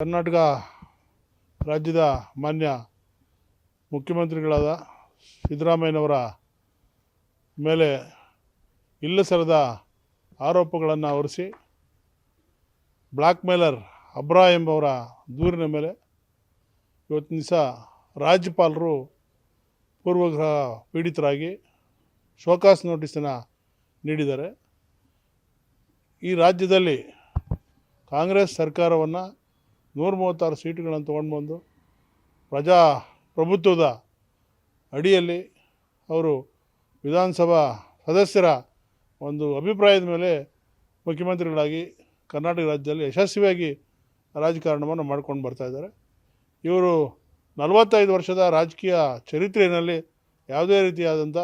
ಕರ್ನಾಟಕ ರಾಜ್ಯದ ಮಾನ್ಯ ಮುಖ್ಯಮಂತ್ರಿಗಳಾದ ಸಿದ್ದರಾಮಯ್ಯನವರ ಮೇಲೆ ಇಲ್ಲಸರದ ಆರೋಪಗಳನ್ನು ಹೊರಿಸಿ ಬ್ಲ್ಯಾಕ್ ಮೇಲರ್ ಅಬ್ರಾ ಎಂಬವರ ದೂರಿನ ಮೇಲೆ ಇವತ್ತಿನ ದಿವಸ ರಾಜ್ಯಪಾಲರು ಪೂರ್ವಗ್ರಹ ಪೀಡಿತರಾಗಿ ಶೋಕಾಸ್ ನೋಟಿಸನ್ನು ನೀಡಿದ್ದಾರೆ. ಈ ರಾಜ್ಯದಲ್ಲಿ ಕಾಂಗ್ರೆಸ್ ಸರ್ಕಾರವನ್ನು ನೂರ ಮೂವತ್ತಾರು ಸೀಟುಗಳನ್ನು ತೊಗೊಂಡು ಬಂದು ಪ್ರಜಾಪ್ರಭುತ್ವದ ಅಡಿಯಲ್ಲಿ ಅವರು ವಿಧಾನಸಭಾ ಸದಸ್ಯರ ಒಂದು ಅಭಿಪ್ರಾಯದ ಮೇಲೆ ಮುಖ್ಯಮಂತ್ರಿಗಳಾಗಿ ಕರ್ನಾಟಕ ರಾಜ್ಯದಲ್ಲಿ ಯಶಸ್ವಿಯಾಗಿ ರಾಜಕಾರಣವನ್ನು ಮಾಡ್ಕೊಂಡು ಬರ್ತಾಯಿದ್ದಾರೆ ಇವರು ನಲವತ್ತೈದು ವರ್ಷದ ರಾಜಕೀಯ ಚರಿತ್ರೆಯಲ್ಲಿ ಯಾವುದೇ ರೀತಿಯಾದಂಥ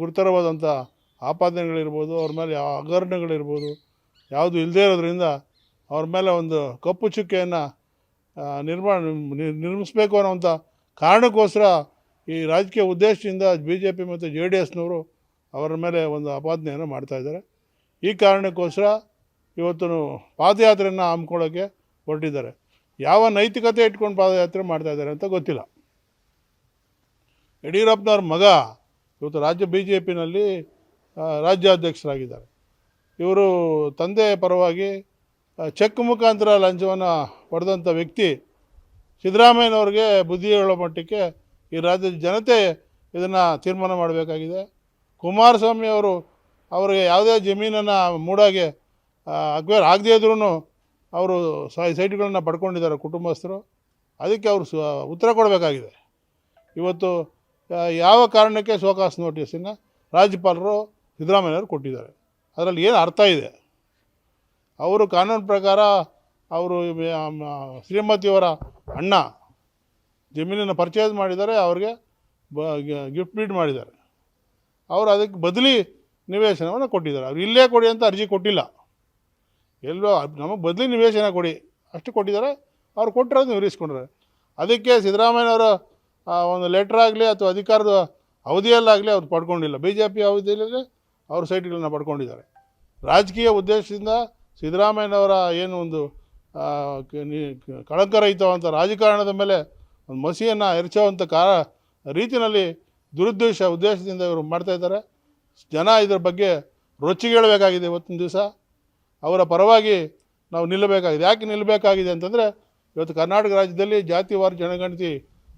ಗುರುತರವಾದಂಥ ಆಪಾದನೆಗಳಿರ್ಬೋದು, ಅವ್ರ ಮೇಲೆ ಯಾವ ಹಗರಣಗಳಿರ್ಬೋದು ಯಾವುದು ಇಲ್ಲದೇ ಇರೋದ್ರಿಂದ ಅವ್ರ ಮೇಲೆ ಒಂದು ಕಪ್ಪು ಚುಕ್ಕೆಯನ್ನು ನಿರ್ಮಾಣ ನಿರ್- ನಿರ್ಮಿಸಬೇಕು ಅನ್ನೋವಂಥ ಕಾರಣಕ್ಕೋಸ್ಕರ ಈ ರಾಜಕೀಯ ಉದ್ದೇಶದಿಂದ ಬಿ ಜೆ ಪಿ ಮತ್ತು ಜೆ ಡಿ ಎಸ್ನವರು ಅವರ ಮೇಲೆ ಒಂದು ಆಪಾದನೆಯನ್ನು ಮಾಡ್ತಾಯಿದ್ದಾರೆ ಈ ಕಾರಣಕ್ಕೋಸ್ಕರ ಇವತ್ತು ಪಾದಯಾತ್ರೆಯನ್ನು ಹಮ್ಮಿಕೊಳ್ಳೋಕ್ಕೆ ಹೊರಟಿದ್ದಾರೆ. ಯಾವ ನೈತಿಕತೆ ಇಟ್ಕೊಂಡು ಪಾದಯಾತ್ರೆ ಮಾಡ್ತಾಯಿದ್ದಾರೆ ಅಂತ ಗೊತ್ತಿಲ್ಲ. ಯಡಿಯೂರಪ್ಪನವ್ರ ಮಗ ಇವತ್ತು ರಾಜ್ಯ ಬಿ ಜೆ ಪಿನಲ್ಲಿ ರಾಜ್ಯಾಧ್ಯಕ್ಷರಾಗಿದ್ದಾರೆ. ಇವರು ತಂದೆ ಪರವಾಗಿ ಚೆಕ್ ಮುಖಾಂತರ ಲಂಚವನ್ನು ಪಡೆದಂಥ ವ್ಯಕ್ತಿ ಸಿದ್ದರಾಮಯ್ಯನವ್ರಿಗೆ ಬುದ್ಧಿ ಹೇಳೋ ಮಟ್ಟಕ್ಕೆ ಈ ರಾಜ್ಯದ ಜನತೆ ಇದನ್ನು ತೀರ್ಮಾನ ಮಾಡಬೇಕಾಗಿದೆ. ಕುಮಾರಸ್ವಾಮಿ ಅವರು ಅವರಿಗೆ ಯಾವುದೇ ಜಮೀನನ್ನು ಮೂಡಾಗೆ ಅಕ್ವೇರ್ ಆಗದೇ ಇದ್ರೂ ಅವರು ಸೈಟ್ಗಳನ್ನು ಪಡ್ಕೊಂಡಿದ್ದಾರೆ ಕುಟುಂಬಸ್ಥರು. ಅದಕ್ಕೆ ಅವರು ಉತ್ತರ ಕೊಡಬೇಕಾಗಿದೆ. ಇವತ್ತು ಯಾವ ಕಾರಣಕ್ಕೆ ಶೋಕಾಸ್ ನೋಟಿಸನ್ನು ರಾಜ್ಯಪಾಲರು ಸಿದ್ದರಾಮಯ್ಯವರು ಕೊಟ್ಟಿದ್ದಾರೆ. ಅದರಲ್ಲಿ ಏನು ಅರ್ಥ ಇದೆ? ಅವರು ಕಾನೂನು ಪ್ರಕಾರ ಅವರು ಶ್ರೀಮತಿಯವರ ಅಣ್ಣ ಜಮೀನನ್ನು ಪರ್ಚೇಸ್ ಮಾಡಿದ್ದಾರೆ, ಅವ್ರಿಗೆ ಬ ಗಿಫ್ಟ್ ಬೀಡ್ ಮಾಡಿದ್ದಾರೆ. ಅವರು ಅದಕ್ಕೆ ಬದಲಿ ನಿವೇಶನವನ್ನು ಕೊಟ್ಟಿದ್ದಾರೆ. ಅವ್ರು ಇಲ್ಲೇ ಕೊಡಿ ಅಂತ ಅರ್ಜಿ ಕೊಟ್ಟಿಲ್ಲ. ಎಲ್ಲೋ ನಮಗೆ ಬದಲಿ ನಿವೇಶನ ಕೊಡಿ, ಅಷ್ಟು ಕೊಟ್ಟಿದ್ದಾರೆ. ಅವ್ರು ಕೊಟ್ಟಿರೋದು ನೀವು ಅದಕ್ಕೆ ಸಿದ್ದರಾಮಯ್ಯನವರ ಒಂದು ಲೆಟ್ರ್ ಆಗಲಿ ಅಥವಾ ಅಧಿಕಾರದ ಅವಧಿಯಲ್ಲಾಗಲಿ ಅವ್ರು ಪಡ್ಕೊಂಡಿಲ್ಲ. ಬಿ ಜೆ ಪಿ ಅವಧಿಯಲ್ಲಿ ಅವ್ರ ಸೈಟ್ಗಳನ್ನ ಪಡ್ಕೊಂಡಿದ್ದಾರೆ. ರಾಜಕೀಯ ಉದ್ದೇಶದಿಂದ ಸಿದ್ದರಾಮಯ್ಯನವರ ಏನು ಒಂದು ಕಳಂಕರಹಿತವಂಥ ರಾಜಕಾರಣದ ಮೇಲೆ ಒಂದು ಮಸಿಯನ್ನು ಎರಚುವಂಥ ಕಾ, ರೀತಿಯಲ್ಲಿ ದುರುದ್ದೇಶ ಉದ್ದೇಶದಿಂದ ಇವರು ಮಾಡ್ತಾಯಿದ್ದಾರೆ ಜನ ಇದರ ಬಗ್ಗೆ ರೊಚ್ಚಿಗೇಳಬೇಕಾಗಿದೆ ಇವತ್ತಿನ ದಿವಸ. ಅವರ ಪರವಾಗಿ ನಾವು ನಿಲ್ಲಬೇಕಾಗಿದೆ. ಯಾಕೆ ನಿಲ್ಲಬೇಕಾಗಿದೆ ಅಂತಂದರೆ, ಇವತ್ತು ಕರ್ನಾಟಕ ರಾಜ್ಯದಲ್ಲಿ ಜಾತಿವಾರು ಜನಗಣತಿ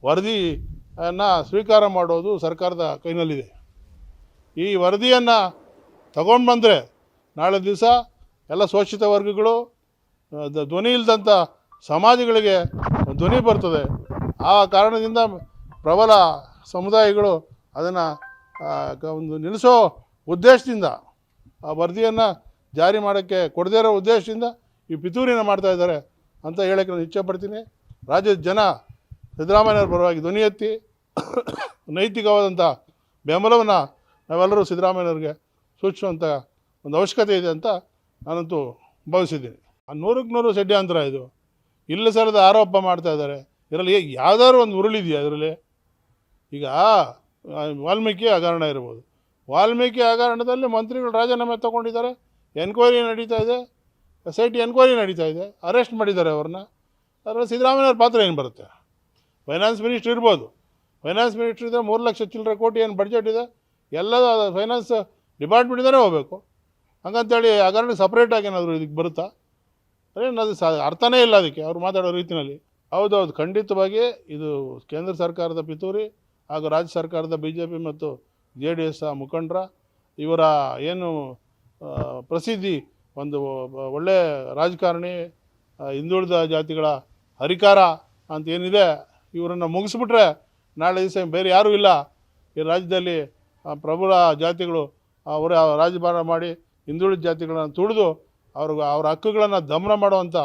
ವರದಿಯನ್ನು ಸ್ವೀಕಾರ ಮಾಡೋದು ಸರ್ಕಾರದ ಕೈನಲ್ಲಿದೆ. ಈ ವರದಿಯನ್ನು ತಗೊಂಡು ಬಂದರೆ ನಾಳೆ ದಿವಸ ಎಲ್ಲ ಶೋಷಿತ ವರ್ಗಗಳು ಧ್ವನಿ ಇಲ್ಲದಂಥ ಸಮಾಜಗಳಿಗೆ ಧ್ವನಿ ಬರ್ತದೆ. ಆ ಕಾರಣದಿಂದ ಪ್ರಬಲ ಸಮುದಾಯಗಳು ಅದನ್ನು ಒಂದು ನಿಲ್ಲಿಸೋ ಉದ್ದೇಶದಿಂದ ಆ ವರದಿಯನ್ನು ಜಾರಿ ಮಾಡೋಕ್ಕೆ ಕೊಡದೇ ಇರೋ ಉದ್ದೇಶದಿಂದ ಈ ಪಿತೂರಿನ ಮಾಡ್ತಾ ಇದ್ದಾರೆ ಅಂತ ಹೇಳೋಕ್ಕೆ ನಾನು ಇಚ್ಛೆಪಡ್ತೀನಿ ರಾಜ್ಯದ ಜನ ಸಿದ್ದರಾಮಯ್ಯವ್ರ ಪರವಾಗಿ ಧ್ವನಿ ಎತ್ತಿ ನೈತಿಕವಾದಂಥ ಬೆಂಬಲವನ್ನು ನಾವೆಲ್ಲರೂ ಸಿದ್ದರಾಮಯ್ಯವ್ರಿಗೆ ಸೂಚಿಸುವಂಥ ಒಂದು ಅವಶ್ಯಕತೆ ಇದೆ ಅಂತ ನಾನಂತೂ ಭಾವಿಸಿದ್ದೀನಿ. ಆ ನೂರಕ್ಕೆ ನೂರು ಷಡ್ಯಂತರ ಇದು. ಇಲ್ಲ ಸರದ ಆರೋಪ ಮಾಡ್ತಾ ಇದ್ದಾರೆ. ಇದರಲ್ಲಿ ಯಾವ್ದಾದ್ರು ಒಂದು ಉರುಳಿದೆಯಾ ಅದರಲ್ಲಿ ಈಗ ವಾಲ್ಮೀಕಿ ಹಗರಣ ಇರ್ಬೋದು. ವಾಲ್ಮೀಕಿ ಹಗರಣದಲ್ಲಿ ಮಂತ್ರಿಗಳು ರಾಜೀನಾಮೆ ತಗೊಂಡಿದ್ದಾರೆ. ಎನ್ಕ್ವೈರಿ ನಡೀತಾ ಇದೆ. ಎಸ್ ಐ ಟಿ ಎನ್ಕ್ವೈರಿ ನಡೀತಾ ಇದೆ. ಅರೆಸ್ಟ್ ಮಾಡಿದ್ದಾರೆ ಅವ್ರನ್ನ. ಅದರಲ್ಲಿ ಸಿದ್ದರಾಮಯ್ಯವ್ರ ಪಾತ್ರ ಏನು ಬರುತ್ತೆ? ಫೈನಾನ್ಸ್ ಮಿನಿಸ್ಟ್ರ್ ಇರ್ಬೋದು. ಫೈನಾನ್ಸ್ ಮಿನಿಸ್ಟ್ರ್ ಇದ್ದರೆ ಮೂರು ಲಕ್ಷ ಚಿಲ್ಲರೆ ಕೋಟಿ ಏನು ಬಡ್ಜೆಟ್ ಇದೆ? ಎಲ್ಲ ಫೈನಾನ್ಸ್ ಡಿಪಾರ್ಟ್ಮೆಂಟಿಂದಲೇ ಹೋಗಬೇಕು. ಹಂಗಂತೇಳಿ ಹಗರಣ ಸಪ್ರೇಟಾಗಿ ಏನಾದರೂ ಇದಕ್ಕೆ ಬರುತ್ತಾ? ಅದು ಸ ಅರ್ಥನೇ ಇಲ್ಲ ಅದಕ್ಕೆ ಅವ್ರು ಮಾತಾಡೋ ರೀತಿಯಲ್ಲಿ ಹೌದೌದು ಖಂಡಿತವಾಗಿ ಇದು ಕೇಂದ್ರ ಸರ್ಕಾರದ ಪಿತೂರಿ ಹಾಗೂ ರಾಜ್ಯ ಸರ್ಕಾರದ ಬಿ ಜೆ ಪಿ ಮತ್ತು ಜೆ ಡಿ ಎಸ್ ಮುಖಂಡರ ಇವರ ಏನು ಪ್ರಸಿದ್ಧಿ, ಒಂದು ಒಳ್ಳೆ ರಾಜಕಾರಣಿ ಹಿಂದುಳಿದ ಜಾತಿಗಳ ಹರಿಕಾರ ಅಂತ ಏನಿದೆ, ಇವರನ್ನು ಮುಗಿಸ್ಬಿಟ್ರೆ ನಾಳೆ ದಿವಸ ಬೇರೆ ಯಾರೂ ಇಲ್ಲ. ಈ ರಾಜ್ಯದಲ್ಲಿ ಪ್ರಬಲ ಜಾತಿಗಳು ಅವರ ರಾಜಭಾರ ಮಾಡಿ ಹಿಂದುಳಿದ ಜಾತಿಗಳನ್ನು ತುಳಿದು ಅವ್ರಿಗೆ ಅವ್ರ ಹಕ್ಕುಗಳನ್ನು ದಮನ ಮಾಡುವಂಥ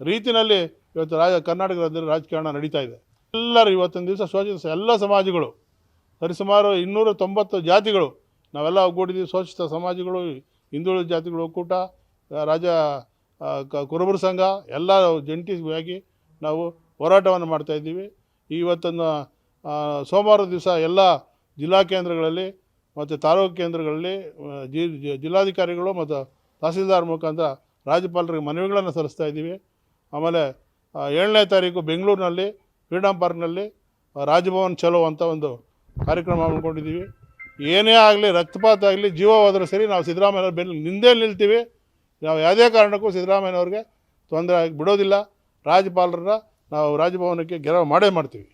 ರೀತಿಯಲ್ಲಿ ಇವತ್ತು ರಾಜ ಕರ್ನಾಟಕ ರಾಜ್ಯದಲ್ಲಿ ರಾಜಕಾರಣ ನಡೀತಾ ಇದೆ. ಎಲ್ಲರೂ ಇವತ್ತಿನ ದಿವಸ ಶೋಷಿತ ಎಲ್ಲ ಸಮಾಜಗಳು, ಸರಿಸುಮಾರು ಇನ್ನೂರ ತೊಂಬತ್ತು ಜಾತಿಗಳು, ನಾವೆಲ್ಲ ಒಗ್ಗೂಡಿದ್ದೀವಿ. ಶೋಷಿತ ಸಮಾಜಗಳು, ಹಿಂದುಳಿದ ಜಾತಿಗಳು ಒಕ್ಕೂಟ, ರಾಜ ಕುರುಬರ ಸಂಘ, ಎಲ್ಲ ಜಂಟಿಯಾಗಿ ನಾವು ಹೋರಾಟವನ್ನು ಮಾಡ್ತಾಯಿದ್ದೀವಿ ಇವತ್ತನ್ನು ಸೋಮವಾರ ದಿವಸ ಎಲ್ಲ ಜಿಲ್ಲಾ ಕೇಂದ್ರಗಳಲ್ಲಿ ಮತ್ತು ತಾಲೂಕು ಕೇಂದ್ರಗಳಲ್ಲಿ ಜಿ ಜಿಲ್ಲಾಧಿಕಾರಿಗಳು ಮತ್ತು ತಹಸೀಲ್ದಾರ್ ಮುಖಾಂತರ ರಾಜ್ಯಪಾಲರಿಗೆ ಮನವಿಗಳನ್ನು ಸಲ್ಲಿಸ್ತಾ ಇದ್ದೀವಿ. ಆಮೇಲೆ ಏಳನೇ ತಾರೀಕು ಬೆಂಗಳೂರಿನಲ್ಲಿ ಫ್ರೀಡಮ್ ಪಾರ್ಕ್ನಲ್ಲಿ ರಾಜಭವನ್ ಚಲೋ ಅಂತ ಒಂದು ಕಾರ್ಯಕ್ರಮ ಹಮ್ಮಿಕೊಂಡಿದ್ದೀವಿ. ಏನೇ ಆಗಲಿ, ರಕ್ತಪಾತ ಆಗಲಿ ಜೀವ ಹೋದರೂ ಸರಿ ನಾವು ಸಿದ್ದರಾಮಯ್ಯವ್ರ ಬೆನ್ನ ನಿಂದೇ ನಿಲ್ತೀವಿ. ನಾವು ಯಾವುದೇ ಕಾರಣಕ್ಕೂ ಸಿದ್ದರಾಮಯ್ಯವ್ರಿಗೆ ತೊಂದರೆ ಆಗಿ ಬಿಡೋದಿಲ್ಲ. ರಾಜ್ಯಪಾಲರನ್ನ ನಾವು ರಾಜಭವನಕ್ಕೆ ಗೆರವು ಮಾಡೇ ಮಾಡ್ತೀವಿ.